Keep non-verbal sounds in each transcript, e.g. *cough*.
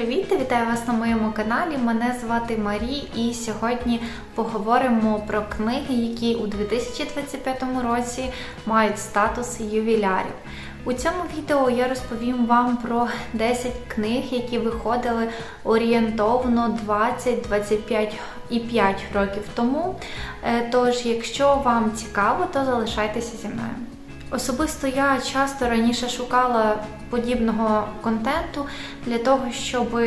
привіт! Вітаю вас на моєму каналі. Мене звати Марі, і сьогодні поговоримо про книги, які у 2025 році мають статус ювілярів. У цьому відео я розповім вам про 10 книг, які виходили орієнтовно 20, 25 і 5 років тому. Е, Тож, якщо вам цікаво, то залишайтеся зі мною. Особисто я часто раніше шукала подібного контенту для того, щоб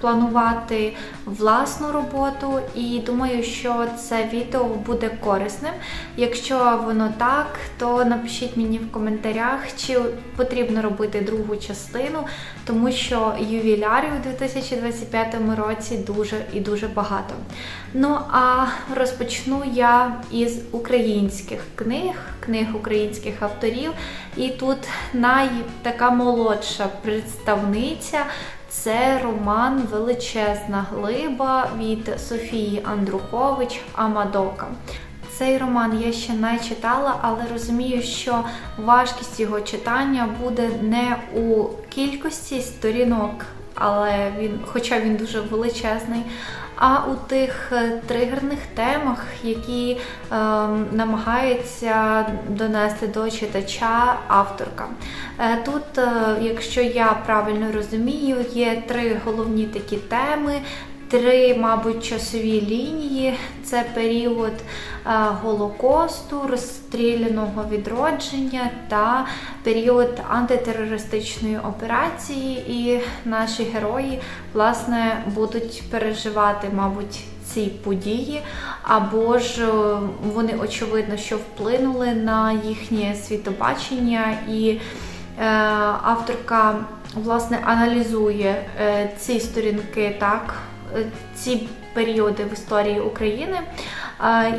планувати власну роботу, і думаю, що це відео буде корисним. Якщо воно так, то напишіть мені в коментарях, чи потрібно робити другу частину, тому що ювілярів у 2025 році дуже і дуже багато. Ну а розпочну я із українських книг, книг українських авторів. І тут най така молодша представниця це роман Величезна глиба від Софії Андрухович Амадока. Цей роман я ще не читала, але розумію, що важкість його читання буде не у кількості сторінок, але він, хоча він дуже величезний, а у тих е, тригерних темах, які е, намагається донести до читача авторка. Е, тут, е, якщо я правильно розумію, є три головні такі теми. Три, мабуть, часові лінії це період е, Голокосту, розстріляного відродження та період антитерористичної операції. І наші герої, власне, будуть переживати, мабуть, ці події, або ж е, вони очевидно, що вплинули на їхнє світобачення, і е, авторка власне аналізує е, ці сторінки так. Е, ці періоди в історії України.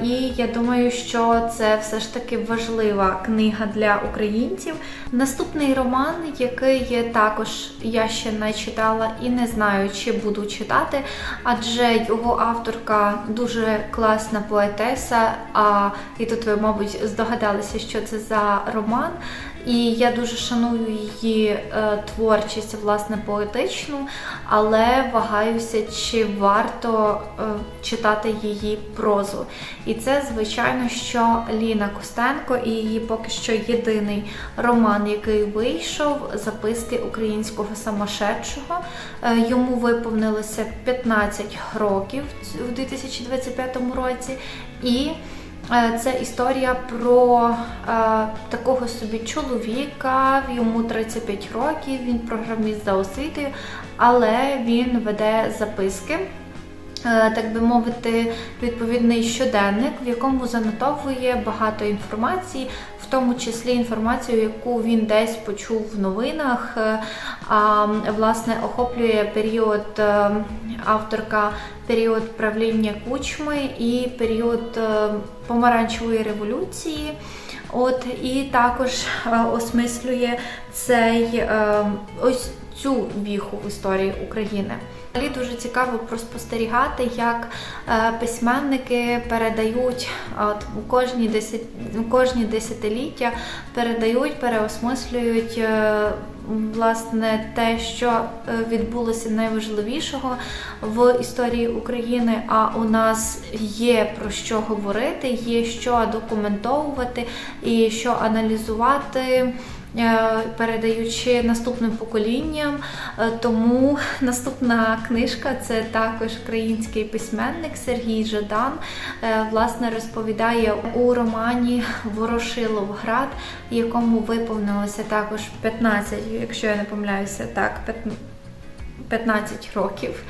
І я думаю, що це все ж таки важлива книга для українців. Наступний роман, який також я ще не читала і не знаю, чи буду читати, адже його авторка дуже класна поетеса. А і тут ви, мабуть, здогадалися, що це за роман. І я дуже шаную її е, творчість, власне, поетичну, але вагаюся, чи варто е, читати її прозу. І це, звичайно, що Ліна Костенко і її поки що єдиний роман, який вийшов, записки українського самошедшого. Е, йому виповнилося 15 років у 2025 році. І це історія про е, такого собі чоловіка, йому 35 років, він програміст за освітою, але він веде записки. Е, так би мовити, відповідний щоденник, в якому занотовує багато інформації, в тому числі інформацію, яку він десь почув в новинах, е, а власне охоплює період е, авторка, період правління кучми і період помаранчевої революції. От і також осмислює цей ось цю віху в історії України. Взагалі дуже цікаво проспостерігати, як е, письменники передають от, у кожні десят, у кожні десятиліття, передають, переосмислюють е, власне те, що е, відбулося найважливішого в історії України. А у нас є про що говорити, є що документовувати і що аналізувати. Е, передаючи наступним поколінням. Е, тому наступна книжка це також український письменник Сергій Жадан. Е, власне, розповідає у романі Ворошиловград, якому виповнилося також 15, якщо я не помиляюся, так, 15 років.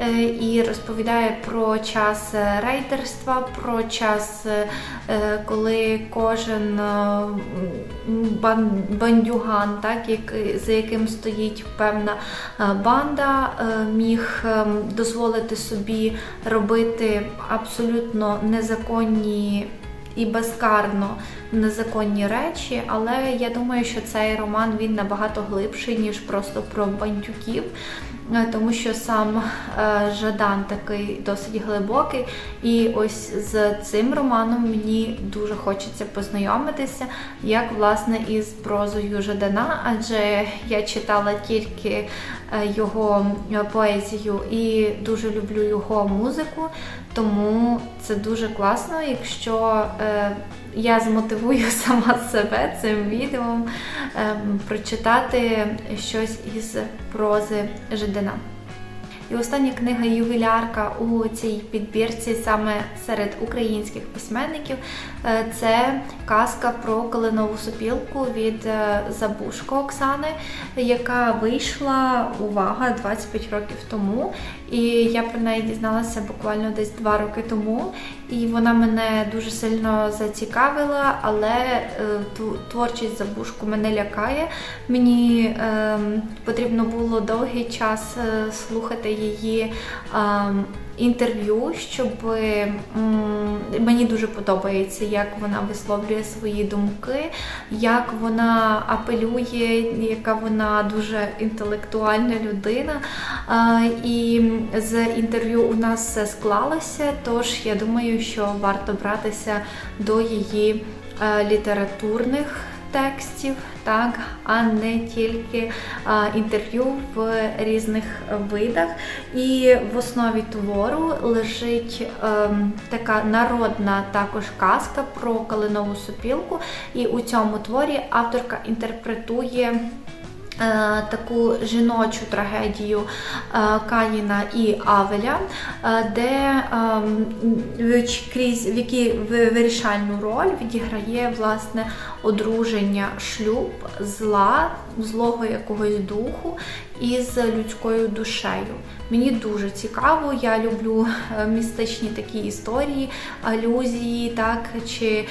Е, і розповідає про час рейдерства, про час, е, коли кожен е, бандюган, так, за яким стоїть певна банда, міг дозволити собі робити абсолютно незаконні і безкарно незаконні речі, але я думаю, що цей роман він набагато глибший, ніж просто про бандюків, е, тому що сам е, Жадан такий досить глибокий. І ось з цим романом мені дуже хочеться познайомитися, як власне із прозою Жадана, адже я читала тільки е, його е, поезію і дуже люблю його музику. Тому це дуже класно, якщо е, я змотивую *laughs* сама себе цим відео е, прочитати щось із прози Жидина. І остання книга ювілярка у цій підбірці саме серед українських письменників це казка про калинову сопілку від е, Забушко Оксани, яка вийшла увага 25 років тому. І я про неї дізналася буквально десь два роки тому. І вона мене дуже сильно зацікавила, але е, творчість забушку мене лякає. Мені е, потрібно було довгий час е, слухати її е, інтерв'ю, щоб мені дуже подобається, як вона висловлює свої думки, як вона апелює, яка вона дуже інтелектуальна людина. І з інтерв'ю у нас все склалося, тож я думаю, що варто братися до її е, літературних текстів, так, а не тільки а, інтерв'ю в різних видах. І в основі твору лежить е, така народна також казка про калинову сопілку. І у цьому творі авторка інтерпретує. Е, таку жіночу трагедію Каніна Каїна і Авеля, е, де крізь в якій вирішальну роль відіграє власне одруження шлюб зла, злого якогось духу із людською душею. Мені дуже цікаво, я люблю містичні такі історії, алюзії, так, чи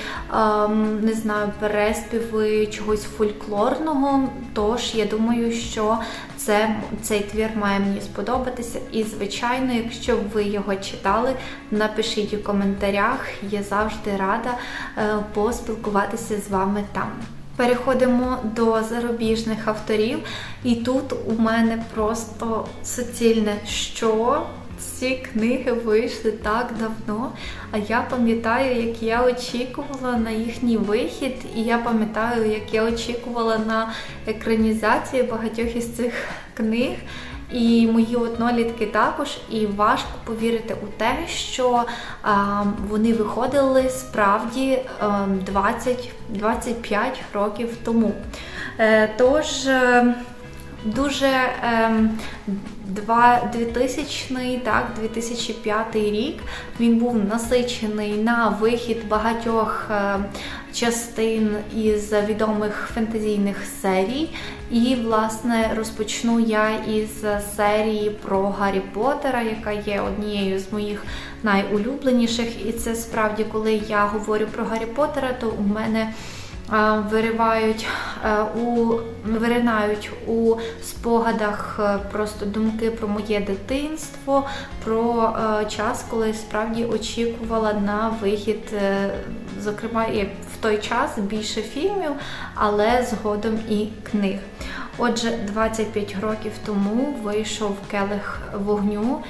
не знаю, переспіви чогось фольклорного. Тож я думаю, що це, цей твір має мені сподобатися. І, звичайно, якщо ви його читали, напишіть у коментарях. Я завжди рада е, поспілкуватися з вами там. Переходимо до зарубіжних авторів, і тут у мене просто суцільне що ці книги вийшли так давно. А я пам'ятаю, як я очікувала на їхній вихід, і я пам'ятаю, як я очікувала на екранізацію багатьох із цих книг. І мої однолітки також, і важко повірити у те, що а, вони виходили справді 20-25 років тому. Е, тож. Е, дуже е, 2000 так, 2005 рік він був насичений на вихід багатьох е, частин із відомих фентезійних серій. І, власне, розпочну я із серії про Гаррі Поттера, яка є однією з моїх найулюбленіших. І це справді, коли я говорю про Гаррі Поттера, то у мене виривають е, у виринають у спогадах е, просто думки про моє дитинство, про е, час, коли справді очікувала на вихід, зокрема, і той час більше фільмів, але згодом і книг. Отже, 25 років тому вийшов келих вогню.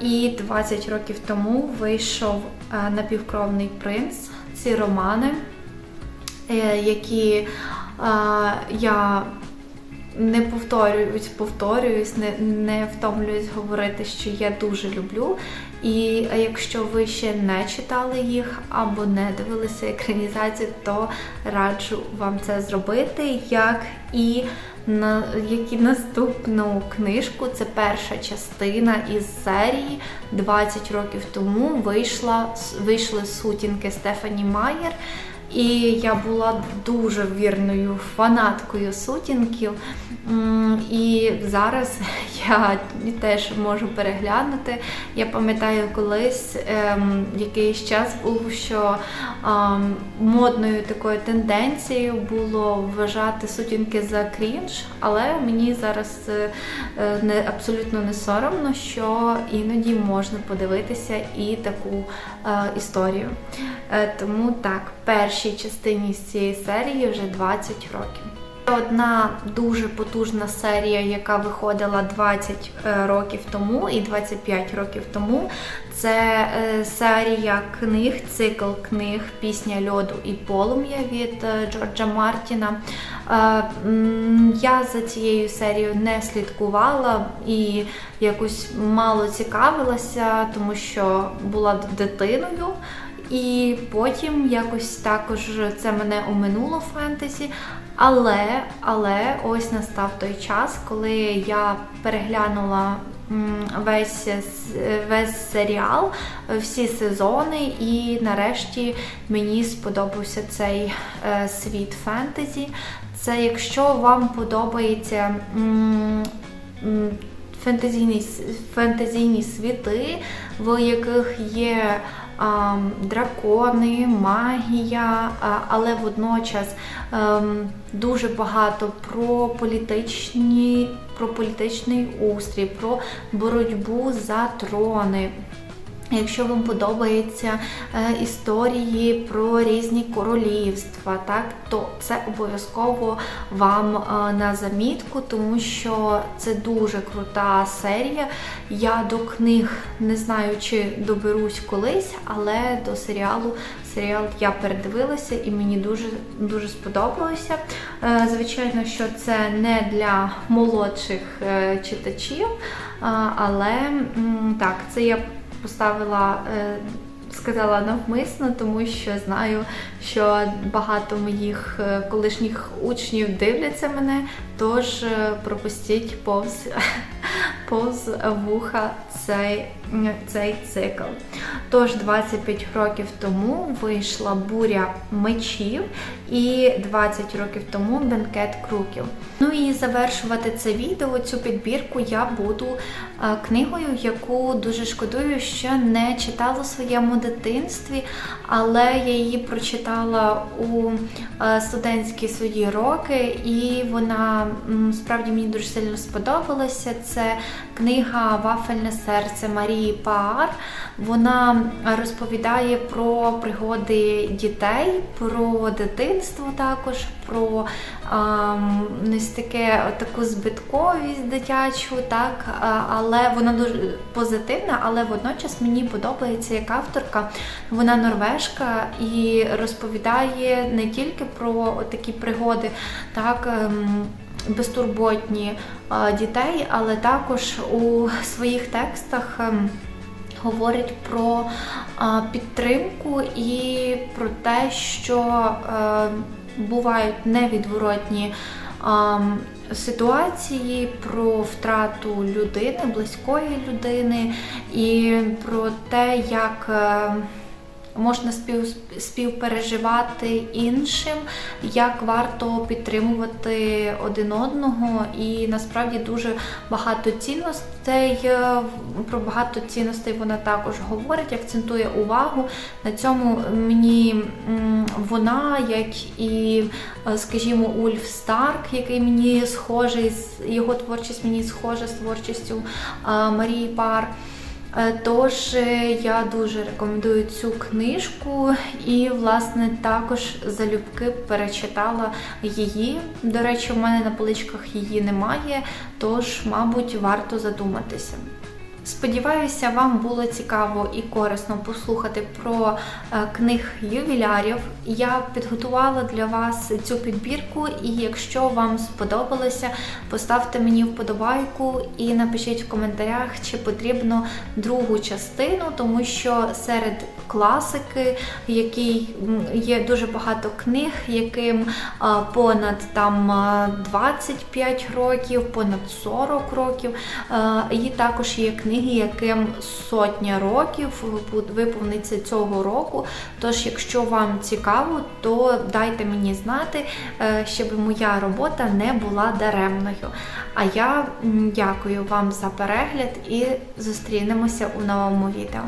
І 20 років тому вийшов напівкровний принц. Ці романи Е, які е, я не повторююсь, повторююсь, не не втомлююсь говорити, що я дуже люблю. І якщо ви ще не читали їх або не дивилися екранізацію, то раджу вам це зробити. Як і на як і наступну книжку, це перша частина із серії 20 років тому вийшла вийшли сутінки Стефані Майер. І я була дуже вірною фанаткою сутінків. І зараз *laughs* я теж можу переглянути. Я пам'ятаю, колись ем, якийсь час був, що ем, модною такою тенденцією було вважати сутінки за крінж, але мені зараз е, не абсолютно не соромно, що іноді можна подивитися і таку е, історію. Е, тому так, першій частині з цієї серії вже 20 років. Одна дуже потужна серія, яка виходила 20 е, років тому і 25 років тому. Це е, серія книг, цикл книг Пісня льоду і полум'я від е, Джорджа Мартіна. Я за цією серією не слідкувала і якось мало цікавилася, тому що була дитиною. І потім якось також це мене оминуло фентезі. Але але ось настав той час, коли я переглянула весь весь серіал, всі сезони, і нарешті мені сподобався цей е, світ фентезі. Це якщо вам подобається м, м, фентезійні, фентезійні світи, в яких є дракони, магія, але водночас ем, дуже багато про політичні, про політичний устрій, про боротьбу за трони. Якщо вам подобаються е, історії про різні королівства, так то це обов'язково вам е, на замітку, тому що це дуже крута серія. Я до книг не знаю, чи доберусь колись, але до серіалу серіал я передивилася і мені дуже дуже сподобалося. Е, звичайно, що це не для молодших читачів, але так, це я поставила, е, сказала навмисно, тому що знаю, що багато моїх е, колишніх учнів дивляться мене, тож е, пропустіть повз *laughs* повз вуха цей цей цикл. Тож 25 років тому вийшла буря мечів, і 20 років тому бенкет круків. Ну і завершувати це відео, цю підбірку я буду е, книгою, яку дуже шкодую, що не читала у своєму дитинстві, але я її прочитала у е, студентські свої роки, і вона справді мені дуже сильно сподобалася. Це книга Вафельне серце Марії Паар. Вона розповідає про пригоди дітей, про дитинство також, про ем, таке, таку збитковість дитячу, так, але вона дуже позитивна, але водночас мені подобається як авторка. Вона норвежка і розповідає не тільки про такі пригоди, так. Ем, безтурботні дітей, але також у своїх текстах ем, говорить про підтримку і про те, що е, бувають невідворотні ситуації, про втрату людини, близької людини, і про те, як е, можна спів, співпереживати іншим, як варто підтримувати один одного. І насправді дуже багато цінностей, е, про багато цінностей вона також говорить, акцентує увагу. На цьому мені вона, як і, е, скажімо, Ульф Старк, який мені схожий, його творчість мені схожа з творчістю е, Марії Пар. Е, тож е, я дуже рекомендую цю книжку і, власне, також залюбки перечитала її. До речі, у мене на поличках її немає, тож, мабуть, варто задуматися. Сподіваюся, вам було цікаво і корисно послухати про е, книг ювілярів. Я підготувала для вас цю підбірку, і якщо вам сподобалося, поставте мені вподобайку і напишіть в коментарях, чи потрібно другу частину, тому що серед класики, який є дуже багато книг, яким е, понад там 25 е, років, понад 40 років. І також є книги книги, яким сотня років виповниться цього року. Тож, якщо вам цікаво, то дайте мені знати, е, щоб моя робота не була даремною. А я дякую вам за перегляд і зустрінемося у новому відео.